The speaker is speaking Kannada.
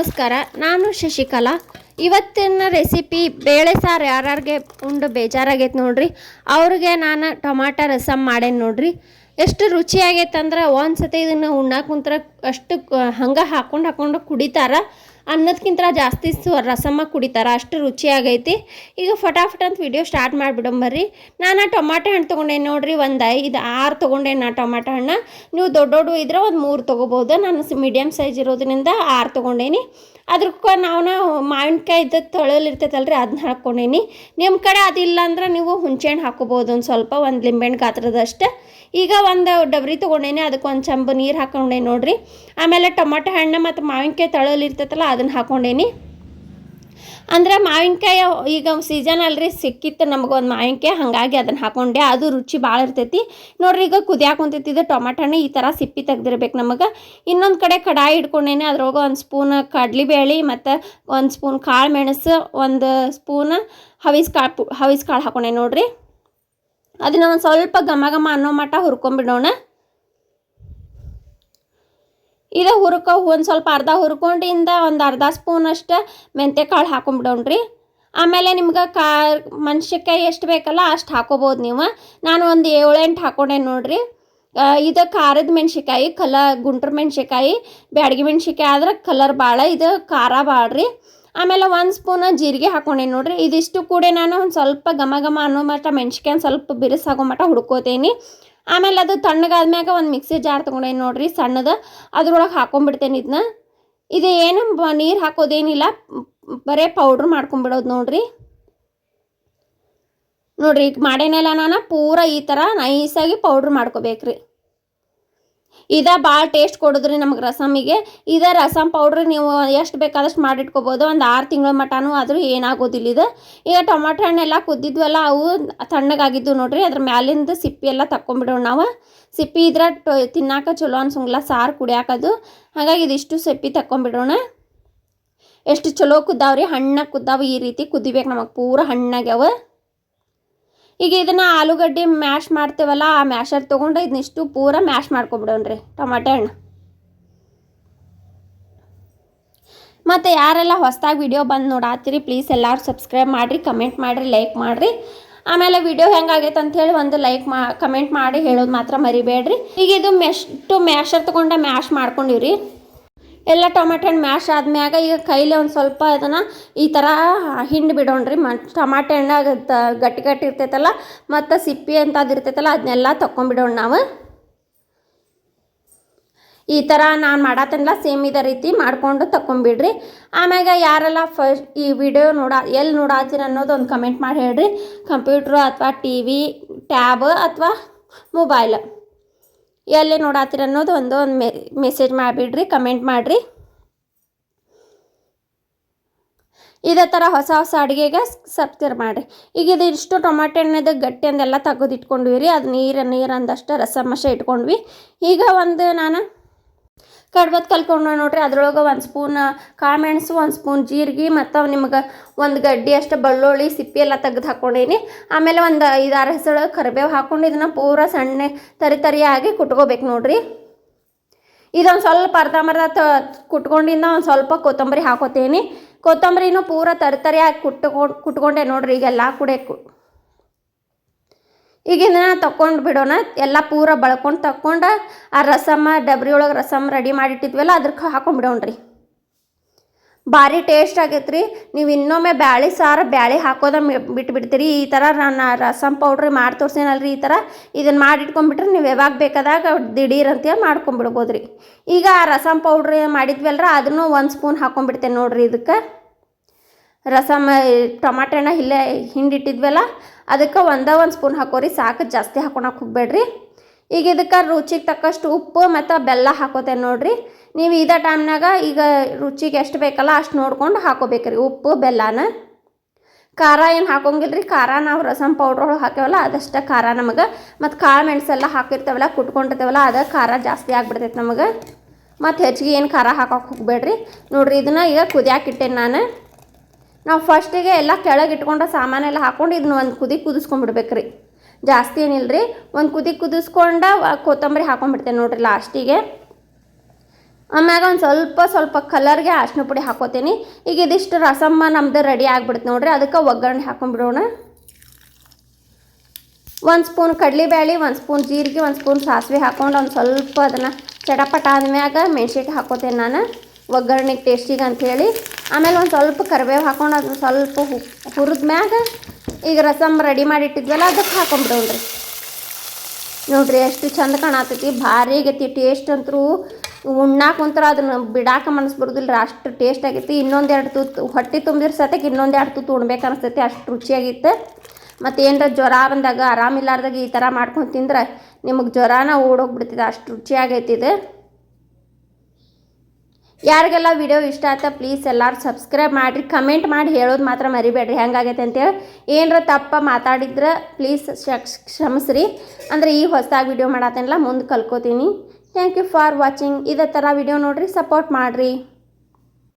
ನಮಸ್ಕಾರ, ನಾನು ಶಶಿಕಲಾ. ಇವತ್ತಿನ ರೆಸಿಪಿ ಬೇಳೆ ಸಾರು ಯಾರ್ಯಾರಿಗೆ ಉಂಡು ಬೇಜಾರಾಗೈತೆ ನೋಡ್ರಿ. ಅವ್ರಿಗೆ ನಾನು ಟೊಮಾಟೊ ರಸಮ್ ಮಾಡೇನಿ ನೋಡ್ರಿ. ಎಷ್ಟು ರುಚಿಯಾಗೈತೆ ಅಂದ್ರೆ ಒಂದು ಸತಿ ಇದನ್ನು ಉಣ್ಣಾಕ ಕುಂತ್ರ ಅಷ್ಟು ಹಂಗೆ ಹಾಕೊಂಡು ಹಾಕೊಂಡು ಕುಡಿತಾರ. ಅನ್ನೋದ್ಕಿಂತ ಜಾಸ್ತಿ ರಸಮ್ಮ ಕುಡಿತಾರೆ, ಅಷ್ಟು ರುಚಿಯಾಗೈತಿ. ಈಗ ಫಟಾಫಟ್ ಅಂತ ವಿಡಿಯೋ ಸ್ಟಾರ್ಟ್ ಮಾಡಿಬಿಡಂಬರ್ರಿ ನಾನು ಟೊಮಾಟೊ ಹಣ್ಣು ತೊಗೊಂಡೇನೆ ನೋಡ್ರಿ, ಒಂದು ಐದು ಆರು ತೊಗೊಂಡೇನಿ ನಾ ಟೊಮಾಟೊ ಹಣ್ಣು. ನೀವು ದೊಡ್ಡ ದೊಡ್ಡ ಇದ್ರೆ ಒಂದು ಮೂರು ತೊಗೋಬೋದು. ನಾನು ಮೀಡಿಯಮ್ ಸೈಜ್ ಇರೋದ್ರಿಂದ ಆರು ತೊಗೊಂಡೇನಿ. ಅದ್ರಕ್ಕ ನಾವು ಮಾವಿನಕಾಯಿ ಇದ್ದ ತೊಳಲ್ ರೀ ಅದನ್ನ ಹಾಕ್ಕೊಂಡೇನಿ. ನಿಮ್ಮ ಕಡೆ ಅದಿಲ್ಲ ಅಂದ್ರೆ ನೀವು ಹುಂಚೆಹಣ್ಣು ಹಾಕೋಬೋದು ಒಂದು ಸ್ವಲ್ಪ, ಒಂದು ಲಿಂಬೆಹಣ್ಣು ಗಾತ್ರದಷ್ಟು. ಈಗ ಒಂದು ಡಬರಿ ತೊಗೊಂಡೇನಿ ಅದಕ್ಕೆ ಒಂದು ಚಂಬು ನೀರು ಹಾಕೊಂಡೇನಿ ನೋಡಿರಿ. ಆಮೇಲೆ ಟೊಮಾಟೊ ಹಣ್ಣು ಮತ್ತು ಮಾವಿನಕಾಯಿ ತೊಳಲಿರ್ತೈತಲ್ಲ ಅದನ್ನು ಹಾಕೊಂಡೇನಿ. ಅಂದ್ರೆ ಮಾವಿನಕಾಯಿ ಈಗ ಸೀಸನ್ ಅಲ್ರಿ ಸಿಕ್ಕಿತ್ತು ನಮಗೆ ಒಂದು ಮಾವಿನಕಾಯಿ, ಹಾಗಾಗಿ ಅದನ್ನು ಹಾಕೊಂಡೆ. ಅದು ರುಚಿ ಭಾಳ ಇರ್ತೈತಿ. ನೋಡ್ರಿ ಈಗ ಕುದಿಯಾಕ ಕುಂತೈತಿ ಇದು ಟೊಮಾಟೊ ಹಣ್ಣು, ಈ ಥರ ಸಿಪ್ಪಿ ತೆಗ್ದಿರ್ಬೇಕು ನಮಗೆ. ಇನ್ನೊಂದು ಕಡೆ ಕಡಾಯಿ ಇಟ್ಕೊಂಡೇನೆ ಅದ್ರೊಳಗೆ ಒಂದು ಸ್ಪೂನ್ ಕಡ್ಲಿಬೇಳೆ ಮತ್ತು ಒಂದು ಸ್ಪೂನ್ ಕಾಳು ಮೆಣಸು, ಒಂದು ಸ್ಪೂನ್ ಹವಿಸ್ ಕಾಳು ಹವಿಸ್ ಕಾಳು ಹಾಕೊಂಡೆ ನೋಡ್ರಿ. ಅದನ್ನ ಒಂದು ಸ್ವಲ್ಪ ಘಮ ಘಮ ಅನ್ನೋ ಮಟ್ಟ ಹುರ್ಕೊಂಬಿಡೋಣ. ಇದು ಹುರ್ಕ ಒಂದು ಸ್ವಲ್ಪ ಅರ್ಧ ಹುರ್ಕೊಂಡಿಂದ ಒಂದು ಅರ್ಧ ಸ್ಪೂನ್ ಅಷ್ಟು ಮೆಂತ್ಯ ಕಾಳು ಹಾಕೊಂಬಿಡೋಣ್ರಿ. ಆಮೇಲೆ ನಿಮ್ಗೆ ಕಾ ಮೆಣ್ಸಿನ್ಕಾಯಿ ಎಷ್ಟು ಬೇಕಲ್ಲ ಅಷ್ಟು ಹಾಕೋಬೋದು ನೀವು. ನಾನು ಒಂದು ಏಳೆಂಟು ಹಾಕೊಂಡೆ ನೋಡ್ರಿ. ಇದು ಖಾರದ ಮೆಣಸಿಕಾಯಿ ಕಲ ಗುಂಟ್ರ ಮೆಣಸಿಕಾಯಿ ಬ್ಯಾಡಗಿ ಮೆಣಸಿಕಾಯಿ ಆದ್ರೆ ಕಲರ್ ಭಾಳ ಇದು ಖಾರ ಬಾಳ್ರಿ. ಆಮೇಲೆ ಒಂದು ಸ್ಪೂನ್ ಜೀರಿಗೆ ಹಾಕೊಂಡೆ ನೋಡ್ರಿ. ಇದಿಷ್ಟು ಕೂಡ ನಾನು ಒಂದು ಸ್ವಲ್ಪ ಘಮ ಘಮ ಅನ್ನೋ ಮಟ್ಟ ಮೆಣಸಿಕಾಯಿ ಸ್ವಲ್ಪ ಬಿರುಸಾಗೋ ಮಟ್ಟ ಹುಡ್ಕೋತೇನಿ. ಆಮೇಲೆ ಅದು ತಣ್ಣಗಾದ್ಮ್ಯಾಗ ಒಂದು ಮಿಕ್ಸಿ ಜಾರ್ ತೊಗೊಂಡೇನಿ ನೋಡ್ರಿ ಸಣ್ಣದ. ಅದ್ರೊಳಗೆ ಹಾಕೊಂಡ್ಬಿಡ್ತೇನೆ ಇದನ್ನ ಇದು ಏನು ನೀರು ಹಾಕೋದೇನಿಲ್ಲ. ಬರೀ ಬರೇ ಪೌಡ್ರ್ ಮಾಡ್ಕೊಂಬಿಡೋದು ನೋಡ್ರಿ. ನೋಡ್ರಿ ಈಗ ಮಾಡೇನಲ್ಲ ನಾನು. ಪೂರ ಈ ಥರ ನೈಸಾಗಿ ಪೌಡ್ರ್ ಮಾಡ್ಕೋಬೇಕ್ರಿ. ಇದ ಭಾಳ ಟೇಸ್ಟ್ ಕೊಡೋದ್ರಿ ನಮಗೆ ರಸಮಿಗೆ. ಇದ ರಸಮ್ ಪೌಡ್ರ್ ನೀವು ಎಷ್ಟು ಬೇಕಾದಷ್ಟು ಮಾಡಿಟ್ಕೋಬೋದು. ಒಂದು ಆರು ತಿಂಗಳ ಮಟನೂ ಆದರೂ ಏನಾಗೋದಿಲ್ಲ ಇದು. ಈಗ ಟೊಮಾಟೊ ಹಣ್ಣೆಲ್ಲ ಕುದ್ದಿದ್ವಲ್ಲ, ಅವು ತಣ್ಣಗಾಗಿದ್ದು ನೋಡ್ರಿ. ಅದ್ರ ಮ್ಯಾಲಿಂದ ಸಿಪ್ಪಿ ಎಲ್ಲ ತಕ್ಕೊಂಡ್ಬಿಡೋಣ ನಾವು. ಸಿಪ್ಪಿ ಇದ್ರೆ ಟೊ ತಿನ್ನಾಕ ಚಲೋ ಅನ್ಸಂಗಿಲ್ಲ, ಸಾರು ಕುಡಿಯಾಕದು. ಹಾಗಾಗಿ ಇದಿಷ್ಟು ಸಿಪ್ಪಿ ತಕ್ಕೊಂಬಿಡೋಣ. ಎಷ್ಟು ಚಲೋ ಕುದ್ದಾವ್ರಿ ಹಣ್ಣಾಗ ಕುದ್ದಾವ ಈ ರೀತಿ ಕುದಿಬೇಕು ನಮಗೆ. ಪೂರ ಹಣ್ಣಾಗ್ಯಾವ. ಈಗ ಇದನ್ನು ಆಲೂಗಡ್ಡೆ ಮ್ಯಾಶ್ ಮಾಡ್ತೇವಲ್ಲ, ಆ ಮ್ಯಾಶರ್ ತೊಗೊಂಡು ಇದನ್ನಿಷ್ಟು ಪೂರ ಮ್ಯಾಶ್ ಮಾಡ್ಕೊಬಿಡೋಣ್ರಿ ಟೊಮಾಟೆ ಹಣ್ಣು. ಮತ್ತು ಯಾರೆಲ್ಲ ಹೊಸದಾಗಿ ವಿಡಿಯೋ ಬಂದು ನೋಡಾತ್ತೀರಿ ಪ್ಲೀಸ್ ಎಲ್ಲರೂ ಸಬ್ಸ್ಕ್ರೈಬ್ ಮಾಡಿರಿ ಕಮೆಂಟ್ ಮಾಡಿರಿ ಲೈಕ್ ಮಾಡಿರಿ. ಆಮೇಲೆ ವಿಡಿಯೋ ಹೆಂಗಾಗೈತೆ ಅಂಥೇಳಿ ಒಂದು ಲೈಕ್ ಮಾ ಕಮೆಂಟ್ ಮಾಡಿ ಹೇಳೋದು ಮಾತ್ರ ಮರಿಬೇಡ್ರಿ. ಈಗ ಇದು ಮೆಷ್ಟು ಮ್ಯಾಶರ್ ತೊಗೊಂಡೆ ಮ್ಯಾಶ್ ಮಾಡ್ಕೊಂಡಿವ್ರಿ. ಎಲ್ಲ ಟೊಮೆಟೊ ಹಣ್ಣು ಮ್ಯಾಶ್ ಆದ್ಮ್ಯಾಗ ಈಗ ಕೈಲಿ ಒಂದು ಸ್ವಲ್ಪ ಅದನ್ನು ಈ ಥರ ಹಿಂಡಿ ಬಿಡೋಣ್ರಿ. ಮ ಟೊಮಾಟೆ ಹಣ್ಣಾಗ ಗಟ್ಟಿ ಗಟ್ಟಿ ಇರ್ತೈತಲ್ಲ, ಮತ್ತು ಸಿಪ್ಪಿ ಅಂತ ಅದು ಇರ್ತೈತಲ್ಲ ಅದನ್ನೆಲ್ಲ ತಕ್ಕೊಂಬಿಡೋಣ ನಾವು. ಈ ಥರ ನಾನು ಮಾಡತ್ತೇನಲ್ಲ ಸೇಮ್ ಇದೇ ರೀತಿ ಮಾಡಿಕೊಂಡು ತಕೊಂಬಿಡ್ರಿ ಆಮ್ಯಾಗ ಯಾರೆಲ್ಲ ಫಸ್ಟ್ ಈ ವಿಡಿಯೋ ನೋಡ ಎಲ್ಲಿ ನೋಡಾತೀರ ಅನ್ನೋದು ಒಂದು ಕಮೆಂಟ್ ಮಾಡಿ ಹೇಳ್ರಿ. ಕಂಪ್ಯೂಟ್ರು ಅಥವಾ ಟಿ ವಿ, ಟ್ಯಾಬ್ ಅಥವಾ ಮೊಬೈಲ್. ಎಲ್ಲಿ ನೋಡಾತೀರ ಅನ್ನೋದು ಒಂದು ಒಂದು ಮೆಸೇಜ್ ಮಾಡಿಬಿಡ್ರಿ ಕಮೆಂಟ್ ಮಾಡಿರಿ. ಇದೇ ಥರ ಹೊಸ ಹೊಸ ಅಡುಗೆಗೆ ಸಬ್ಸ್ಕ್ರೈಬ್ ಮಾಡಿರಿ. ಈಗ ಇದು ಇಷ್ಟು ಟೊಮಾಟೊ ಹಣ್ಣದು ಗಟ್ಟಿ ಅಂದೆಲ್ಲ ತೆಗೆದಿಟ್ಕೊಂಡ್ವಿ ರೀ ಅದು ನೀರು ನೀರು ಅಂದಷ್ಟು ರಸಮಶ ಇಟ್ಕೊಂಡ್ವಿ. ಈಗ ಒಂದು ನಾನು ಕಡ್ಬತ್ ಕಲ್ಕೊಂಡು ನೋಡ್ರಿ, ಅದ್ರೊಳಗೆ ಒಂದು ಸ್ಪೂನ್ ಕಾಳುಮೆಣಸು ಒಂದು ಸ್ಪೂನ್ ಜೀರಿಗೆ ಮತ್ತು ನಿಮ್ಗೆ ಒಂದು ಗಡ್ಡಿ ಅಷ್ಟು ಬೆಳ್ಳುಳ್ಳಿ ಸಿಪ್ಪಿ ಎಲ್ಲ ತೆಗೆದು ಹಾಕ್ಕೊಂಡೀನಿ ಆಮೇಲೆ ಒಂದು ಐದಾರು ಹೆಸರು ಕರಿಬೇವು ಹಾಕ್ಕೊಂಡು ಇದನ್ನು ಪೂರ ಸಣ್ಣ ತರಿ ತರಿಯಾಗಿ ಕುಟ್ಕೋಬೇಕು ನೋಡ್ರಿ. ಇದೊಂದು ಸ್ವಲ್ಪ ಅರ್ಧಂಬರ್ಧ ತ, ಕುಟ್ಕೊಂಡಿಂದ ಒಂದು ಸ್ವಲ್ಪ ಕೊತ್ತಂಬರಿ ಹಾಕೋತೀನಿ. ಕೊತ್ತಂಬರಿನೂ ಪೂರ ತರಿ ತರಿಯಾಗಿ ಕುಟ್ಕೊಂಡು ಕುಟ್ಕೊಂಡೆ ನೋಡ್ರಿ ಈಗೆಲ್ಲ ಕೂಡ ಕು- ಈಗ ಇದನ್ನ ತಕೊಂಡು ಬಿಡೋಣ. ಎಲ್ಲ ಪೂರ ಬಳ್ಕೊಂಡು ತಕ್ಕೊಂಡು ಆ ರಸಮ್ಮ, ಡಬ್ರಿ ಒಳಗೆ ರಸಮ್ ರೆಡಿ ಮಾಡಿಟ್ಟಿದ್ವಲ್ಲ ಬಿಡೋಣ ರೀ ಭಾರಿ ಟೇಸ್ಟ್ ಆಗೈತೆ ರೀ ನೀವು ಇನ್ನೊಮ್ಮೆ ಬ್ಯಾಳೆ ಸಾರು ಬ್ಯಾಳೆ ಹಾಕೋದ ಬಿಟ್ಬಿಡ್ತೀರಿ. ಈ ಥರ ನಾನು ರಸಮ್ ಪೌಡ್ರ್ ಮಾಡಿ ತೋರ್ಸೇನಲ್ರಿ ಈ ಥರ ಇದನ್ನು ಮಾಡಿಟ್ಕೊಂಡ್ಬಿಟ್ರೆ ನೀವು ಯಾವಾಗ ಬೇಕಾದಾಗ ದಿಢೀರ್ ಅಂತೇಳಿ ಮಾಡ್ಕೊಂಬಿಡ್ಬೋದು ರೀ ಈಗ ಆ ರಸಮ್ ಪೌಡ್ರ್ ಮಾಡಿದ್ವಲ್ರ, ಅದನ್ನು ಒಂದು ಸ್ಪೂನ್ ಹಾಕೊಂಡ್ಬಿಡ್ತೇನೆ ನೋಡಿರಿ ಇದಕ್ಕೆ. ರಸಮ್ ಟೊಮಾಟೊ ಹಣ್ಣು ಇಲ್ಲೇ ಹಿಂಡಿಟ್ಟಿದ್ವಲ್ಲ, ಅದಕ್ಕೆ ಒಂದೇ ಒಂದು ಸ್ಪೂನ್ ಹಾಕೋರಿ, ಸಾಕು, ಜಾಸ್ತಿ ಹಾಕೊಳಕ್ಕೆ ಹೋಗ್ಬೇಡ್ರಿ. ಈಗ ಇದಕ್ಕೆ ರುಚಿಗೆ ತಕ್ಕಷ್ಟು ಉಪ್ಪು ಮತ್ತು ಬೆಲ್ಲ ಹಾಕೋತೇನೆ ನೋಡಿರಿ. ನೀವು ಇದೇ ಟೈಮ್ನಾಗ ಈಗ ರುಚಿಗೆ ಎಷ್ಟು ಬೇಕಲ್ಲ ಅಷ್ಟು ನೋಡ್ಕೊಂಡು ಹಾಕೋಬೇಕ್ರಿ, ಉಪ್ಪು, ಬೆಲ್ಲನ. ಖಾರ ಏನು ಹಾಕೋಂಗಿಲ್ಲ ರೀ ಖಾರ ನಾವು ರಸಮ್ ಪೌಡ್ರ್ ಒಳಗೆ ಹಾಕೇವಲ್ಲ ಅದಷ್ಟೇ ಖಾರ ನಮಗೆ. ಮತ್ತು ಕಾಳು ಮೆಣಸೆಲ್ಲ ಹಾಕಿರ್ತೇವಲ್ಲ, ಕುಟ್ಕೊಂಡಿರ್ತೇವಲ್ಲ, ಅದು ಖಾರ ಜಾಸ್ತಿ ಆಗಿಬಿಡ್ತೈತೆ ನಮಗೆ. ಮತ್ತು ಹೆಚ್ಚಿಗೆ ಏನು ಖಾರ ಹಾಕೋಕೆ ಹೋಗ್ಬೇಡ್ರಿ. ನೋಡ್ರಿ, ಇದನ್ನ ಈಗ ಕುದಿಯಾಕಿಟ್ಟೇನೆ ನಾನು. ನಾವು ಫಸ್ಟಿಗೆ ಎಲ್ಲ ಕೆಳಗೆ ಇಟ್ಕೊಂಡು ಸಾಮಾನೆಲ್ಲ ಹಾಕೊಂಡು ಇದನ್ನ ಒಂದು ಕುದಿ ಕುದಿಸ್ಕೊಂಡ್ಬಿಡ್ಬೇಕು ರೀ ಜಾಸ್ತಿ ಏನಿಲ್ಲ ರೀ ಒಂದು ಕುದಿ ಕುದಿಸ್ಕೊಂಡ ಕೊತ್ತಂಬರಿ ಹಾಕೊಂಡ್ಬಿಡ್ತೇನೆ ನೋಡ್ರಿ ಲಾಸ್ಟಿಗೆ ಆಮ್ಯಾಗ ಒಂದು ಸ್ವಲ್ಪ ಸ್ವಲ್ಪ ಕಲರ್ಗೆ ಅರ್ಶಿನ ಪುಡಿ ಹಾಕೋತೀನಿ. ಈಗ ಇದಿಷ್ಟು ರಸಮ್ಮ ನಮ್ದು ರೆಡಿ ಆಗ್ಬಿಡ್ತು ನೋಡ್ರಿ, ಅದಕ್ಕೆ ಒಗ್ಗರಣೆ ಹಾಕೊಂಡ್ಬಿಡೋಣ. ಒಂದು ಸ್ಪೂನ್ ಕಡಲೆಬೇಳೆ ಒಂದು ಸ್ಪೂನ್ ಜೀರಿಗೆ, ಒಂದು ಸ್ಪೂನ್ ಸಾಸಿವೆ ಹಾಕ್ಕೊಂಡು ಒಂದು ಸ್ವಲ್ಪ ಅದನ್ನು ಚಟಪಟ ಆದ್ಮ್ಯಾಗ ಮೆಣ್ಸಿನ್ಕಾಯಿ ಹಾಕೋತೇನೆ ನಾನು. ಒಗ್ಗರಣೆಗೆ ಟೇಸ್ಟಿಗೆ ಅಂಥೇಳಿ ಆಮೇಲೆ ಒಂದು ಸ್ವಲ್ಪ ಕರಿಬೇವು ಹಾಕೊಂಡು ಅದನ್ನ ಸ್ವಲ್ಪ ಹುರಿದ ಮ್ಯಾಗ ಈಗ ರಸಮ್ ರೆಡಿ ಮಾಡಿಟ್ಟಿದ್ವಲ್ಲ ಅದಕ್ಕೆ ಹಾಕೊಂಡ್ಬಿಡೋಣ್ರಿ ನೋಡ್ರಿ ಎಷ್ಟು ಚಂದ ಕಾಣತೈತಿ, ಭಾರಿ ಆಗೈತಿ. ಟೇಸ್ಟ್ ಅಂತೂ ಉಣ್ಣಾಕೆ ಕುಂತ್ರ ಅದನ್ನ ಬಿಡಾಕ ಬರೋದಿಲ್ಲ ಅಷ್ಟು ಟೇಸ್ಟ್ ಆಗೈತಿ. ಇನ್ನೊಂದೆರಡು ತೂತು, ಹೊಟ್ಟೆ ತುಂಬಿದ್ರೆ ಸತಕ್ಕೆ ಇನ್ನೊಂದೆರಡು ತೂತು ಉಣ್ಬೇಕು ಅನಿಸ್ತೈತಿ, ಅಷ್ಟು ರುಚಿಯಾಗಿತ್ತು. ಮತ್ತು ಏನರ ಜ್ವರ ಬಂದಾಗ ಆರಾಮಿಲ್ಲಾರ್ದಾಗ ಈ ಥರ ಮಾಡ್ಕೊಂಡು ತಿಂದ್ರೆ ನಿಮಗೆ ಜ್ವರನ ಓಡೋಗ್ಬಿಡ್ತಿದೆ ಅಷ್ಟು ರುಚಿಯಾಗೈತಿ ಇದು. ಯಾರಿಗೆಲ್ಲ ವಿಡಿಯೋ ಇಷ್ಟ ಆಯ್ತಾ ಪ್ಲೀಸ್ ಎಲ್ಲರೂ ಸಬ್ಸ್ಕ್ರೈಬ್ ಮಾಡಿರಿ ಕಮೆಂಟ್ ಮಾಡಿ ಹೇಳೋದು ಮಾತ್ರ ಮರಿಬೇಡ್ರಿ. ಹೆಂಗಾಗೈತೆ ಅಂತೇಳಿ ಏನರ ತಪ್ಪ ಮಾತಾಡಿದ್ರೆ ಪ್ಲೀಸ್ ಕ್ಷಮಿಸ್ರಿ. ಅಂದರೆ ಈ ಹೊಸದಾಗಿ ವಿಡಿಯೋ ಮಾಡತ್ತೇನಲ್ಲ ಮುಂದೆ ಕಲ್ಕೋತೀನಿ. ಥ್ಯಾಂಕ್ ಯು ಫಾರ್ ವಾಚಿಂಗ್ ಇದೇ ಥರ ವಿಡಿಯೋ ನೋಡಿರಿ ಸಪೋರ್ಟ್ ಮಾಡಿರಿ.